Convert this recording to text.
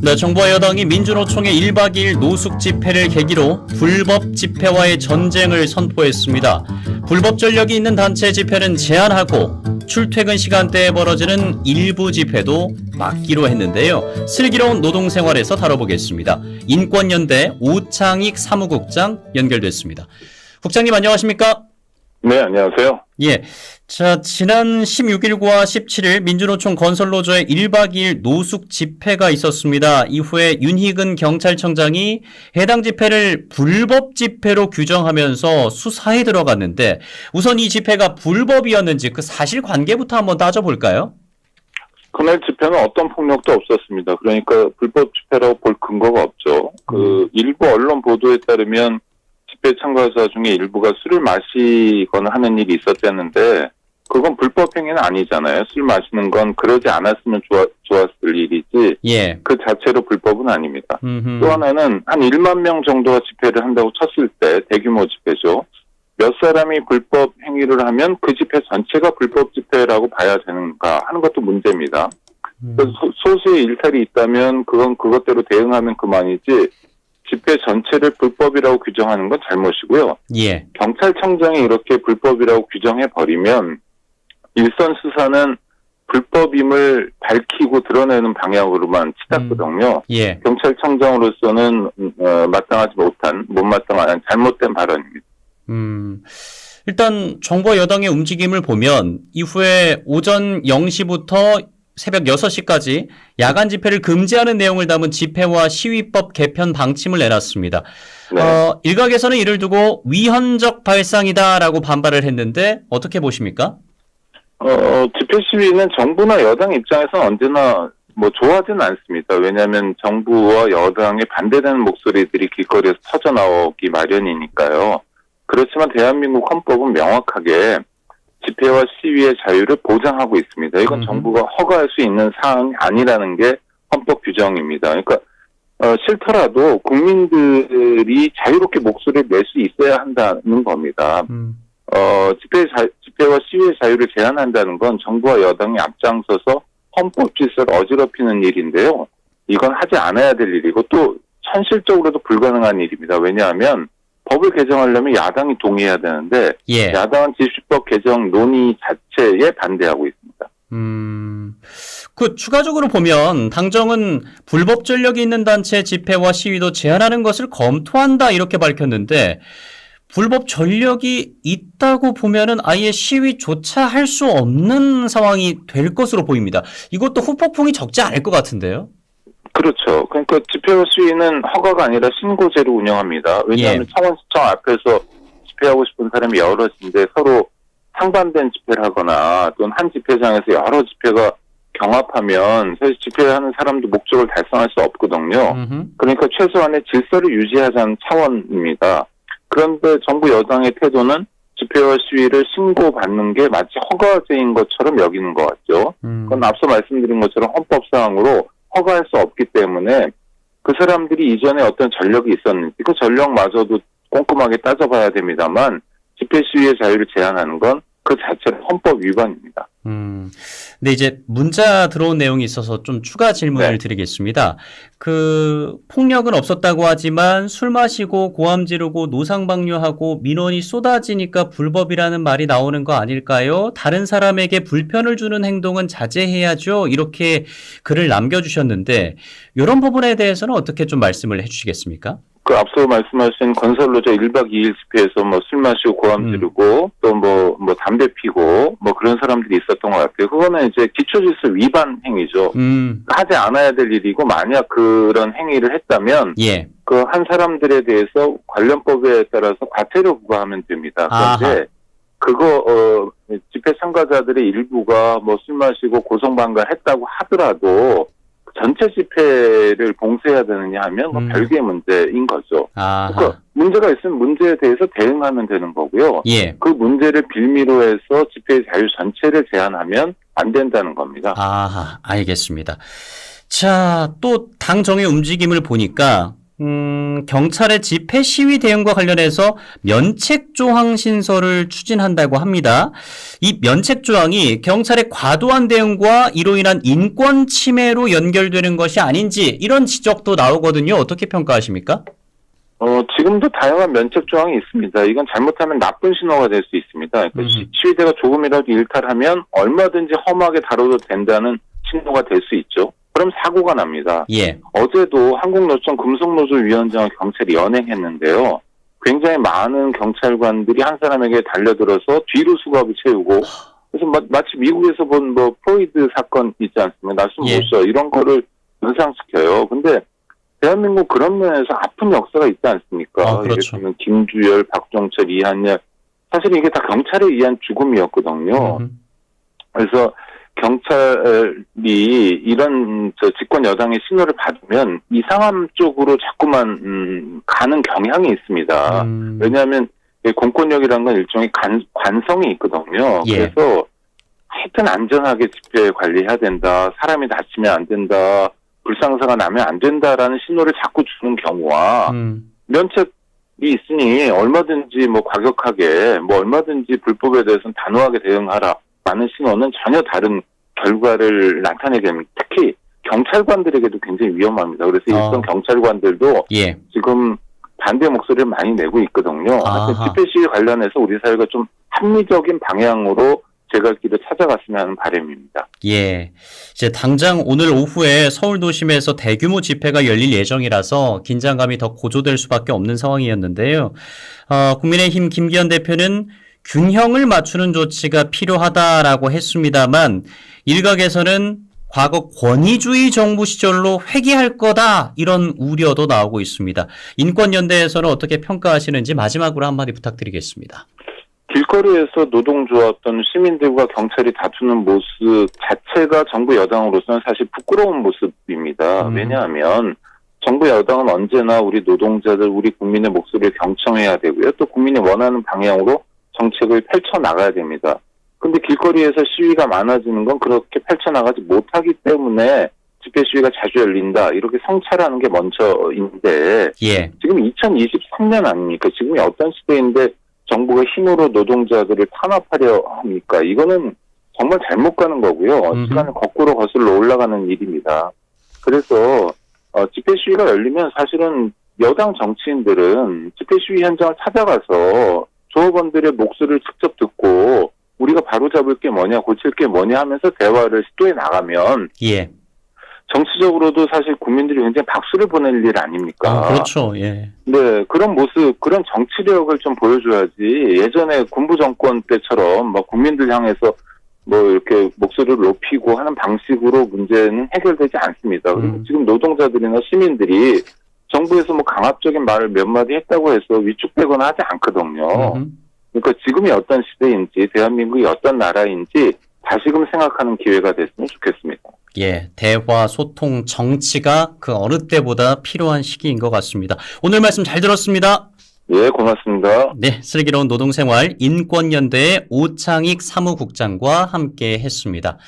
네, 정부와 여당이 민주노총의 1박 2일 노숙 집회를 계기로 불법 집회와의 전쟁을 선포했습니다. 불법 전력이 있는 단체 집회는 제한하고 출퇴근 시간대에 벌어지는 일부 집회도 막기로 했는데요. 슬기로운 노동 생활에서 다뤄보겠습니다. 인권연대 오창익 사무국장 연결됐습니다. 국장님 안녕하십니까? 네, 안녕하세요. 예. 자, 지난 16일과 17일 민주노총 건설노조의 1박 2일 노숙 집회가 있었습니다. 이후에 윤희근 경찰청장이 해당 집회를 불법 집회로 규정하면서 수사에 들어갔는데 우선 이 집회가 불법이었는지 그 사실 관계부터 한번 따져볼까요? 그날 집회는 어떤 폭력도 없었습니다. 그러니까 불법 집회라고 볼 근거가 없죠. 그 일부 언론 보도에 따르면 집회 참가자 중에 일부가 술을 마시거나 하는 일이 있었다는데 그건 불법 행위는 아니잖아요. 술 마시는 건 그러지 않았으면 좋아, 좋았을 일이지 예. 그 자체로 불법은 아닙니다. 음흠. 또 하나는 한 1만 명 정도가 집회를 한다고 쳤을 때 대규모 집회죠. 몇 사람이 불법 행위를 하면 그 집회 전체가 불법 집회라고 봐야 되는가 하는 것도 문제입니다. 음. 소수의 일탈이 있다면 그건 그것대로 대응하면 그만이지 집회 전체를 불법이라고 규정하는 건 잘못이고요. 예. 경찰청장이 이렇게 불법이라고 규정해 버리면 일선 수사는 불법임을 밝히고 드러내는 방향으로만 치닫거든요. 예. 경찰청장으로서는 음, 어, 마땅하지 못한 못마땅한 잘못된 발언입니다. 음, 일단 정부와 여당의 움직임을 보면 이후에 오전 0시부터 새벽 6시까지 야간 집회를 금지하는 내용을 담은 집회와 시위법 개편 방침을 내놨습니다. 네. 어, 일각에서는 이를 두고 위헌적 발상이다라고 반발을 했는데 어떻게 보십니까? 어, 집회 시위는 정부나 여당 입장에서는 언제나 뭐 좋아하지는 않습니다. 왜냐하면 정부와 여당에 반대되는 목소리들이 길거리에서 터져 나오기 마련이니까요. 그렇지만 대한민국 헌법은 명확하게 집회와 시위의 자유를 보장하고 있습니다. 이건 음흠. 정부가 허가할 수 있는 사항이 아니라는 게 헌법 규정입니다. 그러니까 어, 싫더라도 국민들이 자유롭게 목소리를 낼 수 있어야 한다는 겁니다. 음, 어, 집회 자, 집회와 시위의 자유를 제한한다는 건 정부와 여당이 앞장서서 헌법 질서를 어지럽히는 일인데요. 이건 하지 않아야 될 일이고 또 현실적으로도 불가능한 일입니다. 왜냐하면 법을 개정하려면 야당이 동의해야 되는데 예. 야당은 집시법 개정 논의 자체에 반대하고 있습니다. 음, 그 추가적으로 보면 당정은 불법 전력이 있는 단체 집회와 시위도 제한하는 것을 검토한다 이렇게 밝혔는데 불법 전력이 있다고 보면은 아예 시위조차 할 수 없는 상황이 될 것으로 보입니다. 이것도 후폭풍이 적지 않을 것 같은데요. 그렇죠. 그러니까 집회와 시위는 허가가 아니라 신고제로 운영합니다. 왜냐하면 예. 청원시청 앞에서 집회하고 싶은 사람이 여럿인데 서로 상반된 집회를 하거나 또는 한 집회장에서 여러 집회가 경합하면 사실 집회하는 사람도 목적을 달성할 수 없거든요. 음흠. 그러니까 최소한의 질서를 유지하자는 차원입니다. 그런데 정부 여당의 태도는 집회와 시위를 신고받는 게 마치 허가제인 것처럼 여기는 것 같죠. 음. 그건 앞서 말씀드린 것처럼 헌법상으로 허가할 수 없기 때문에 그 사람들이 이전에 어떤 전력이 있었는지 그 전력마저도 꼼꼼하게 따져봐야 됩니다만 집회 시위의 자유를 제한하는 건 그 자체로 헌법 위반입니다. 음. 근데 이제 문자 들어온 내용이 있어서 좀 추가 질문을 네. 드리겠습니다. 그 폭력은 없었다고 하지만 술 마시고 고함 지르고 노상방뇨하고 민원이 쏟아지니까 불법이라는 말이 나오는 거 아닐까요? 다른 사람에게 불편을 주는 행동은 자제해야죠. 이렇게 글을 남겨 주셨는데 이런 부분에 대해서는 어떻게 좀 말씀을 해 주시겠습니까? 그 앞서 말씀하신 건설로저 1박 2일 집회에서 뭐 술 마시고 고함 음. 지르고 또뭐 뭐 담배 피고 뭐 그런 사람들이 있었던 것 같아요. 그거는 이제 기초질서 위반 행위죠. 음, 하지 않아야 될 일이고 만약 그런 행위를 했다면 예. 그 한 사람들에 대해서 관련법에 따라서 과태료 부과하면 됩니다. 그런데 아하. 그거 어 집회 참가자들의 일부가 뭐 술 마시고 고성방가 했다고 하더라도 전체 집회를 봉쇄해야 되느냐 하면 뭐 음. 별개의 문제인 거죠. 아하. 그러니까 문제가 있으면 문제에 대해서 대응하면 되는 거고요. 예. 그 문제를 빌미로 해서 집회 자유 전체를 제한하면 안 된다는 겁니다. 아하, 알겠습니다. 자, 또 당정의 움직임을 보니까 음, 경찰의 집회 시위 대응과 관련해서 면책 조항 신설을 추진한다고 합니다. 이 면책 조항이 경찰의 과도한 대응과 이로 인한 인권 침해로 연결되는 것이 아닌지 이런 지적도 나오거든요. 어떻게 평가하십니까? 어, 지금도 다양한 면책 조항이 있습니다. 이건 잘못하면 나쁜 신호가 될 수 있습니다. 그러니까 음. 시- 시위대가 조금이라도 일탈하면 얼마든지 험하게 다뤄도 된다는 신호가 될 수 있죠. 그럼 사고가 납니다. 예. 어제도 한국노총 금속노조 위원장을 경찰이 연행했는데요. 굉장히 많은 경찰관들이 한 사람에게 달려들어서 뒤로 수갑을 채우고 그래서 마, 치 미국에서 본 뭐 프로이드 사건 있지 않습니까? 나스 예. 모셔 이런 거를 연상시켜요. 근데 대한민국 그런 면에서 아픈 역사가 있지 않습니까? 아, 그렇죠. 예를 들면 김주열, 박종철, 이한열 사실 이게 다 경찰에 의한 죽음이었거든요. 음, 그래서 경찰이 이런 저 집권 여당의 신호를 받으면 이상함 쪽으로 자꾸만 음, 가는 경향이 있습니다. 음, 왜냐하면 이 공권력이라는 건 일종의 관, 관성이 있거든요. 예. 그래서 하여튼 안전하게 집회 관리해야 된다. 사람이 다치면 안 된다. 불상사가 나면 안 된다라는 신호를 자꾸 주는 경우와 음, 면책 이 있으니 얼마든지 뭐 과격하게 뭐 얼마든지 불법에 대해서는 단호하게 대응하라. 라는 신호는 전혀 다른 결과를 나타내게 됩니다. 특히 경찰관들에게도 굉장히 위험합니다. 그래서 어. 일선 경찰관들도 예. 지금 반대 목소리를 많이 내고 있거든요. 집회 시위 관련해서 우리 사회가 좀 합리적인 방향으로 제갈 길을 찾아갔으면 하는 바람입니다. 예. 이제 당장 오늘 오후에 서울 도심에서 대규모 집회가 열릴 예정이라서 긴장감이 더 고조될 수밖에 없는 상황이었는데요. 어, 국민의힘 김기현 대표는 균형을 맞추는 조치가 필요하다라고 했습니다만 일각에서는 과거 권위주의 정부 시절로 회귀할 거다 이런 우려도 나오고 있습니다. 인권연대에서는 어떻게 평가하시는지 마지막으로 한마디 부탁드리겠습니다. 길거리에서 노동조합 또는 시민들과 경찰이 다투는 모습 자체가 정부 여당으로서는 사실 부끄러운 모습입니다. 음. 왜냐하면 정부 여당은 언제나 우리 노동자들, 우리 국민의 목소리를 경청해야 되고요. 또 국민이 원하는 방향으로 정책을 펼쳐 나가야 됩니다. 근데 길거리에서 시위가 많아지는 건 그렇게 펼쳐 나가지 못하기 때문에 집회 시위가 자주 열린다. 이렇게 성찰하는 게 먼저인데 예. 지금 2023년 아닙니까? 지금이 어떤 시대인데 정부가 힘으로 노동자들을 탄압하려 합니까? 이거는 정말 잘못 가는 거고요. 시간을 거꾸로 거슬러 올라가는 일입니다. 그래서 어, 집회 시위가 열리면 사실은 여당 정치인들은 집회 시위 현장을 찾아가서 조합원들의 목소리를 직접 듣고 우리가 바로잡을 게 뭐냐, 고칠 게 뭐냐 하면서 대화를 시도해 나가면 예. 정치적으로도 사실 국민들이 굉장히 박수를 보낼 일 아닙니까? 아, 그렇죠. 예. 네, 그런 모습, 그런 정치력을 좀 보여줘야지. 예전에 군부 정권 때처럼 막 국민들 향해서 뭐 이렇게 목소리를 높이고 하는 방식으로 문제는 해결되지 않습니다. 음. 지금 노동자들이나 시민들이 정부에서 뭐 강압적인 말을 몇 마디 했다고 해서 위축되거나 하지 않거든요. 그러니까 지금이 어떤 시대인지, 대한민국이 어떤 나라인지 다시금 생각하는 기회가 됐으면 좋겠습니다. 예, 대화, 소통, 정치가 그 어느 때보다 필요한 시기인 것 같습니다. 오늘 말씀 잘 들었습니다. 예, 고맙습니다. 네, 슬기로운 노동생활 인권연대의 오창익 사무국장과 함께 했습니다.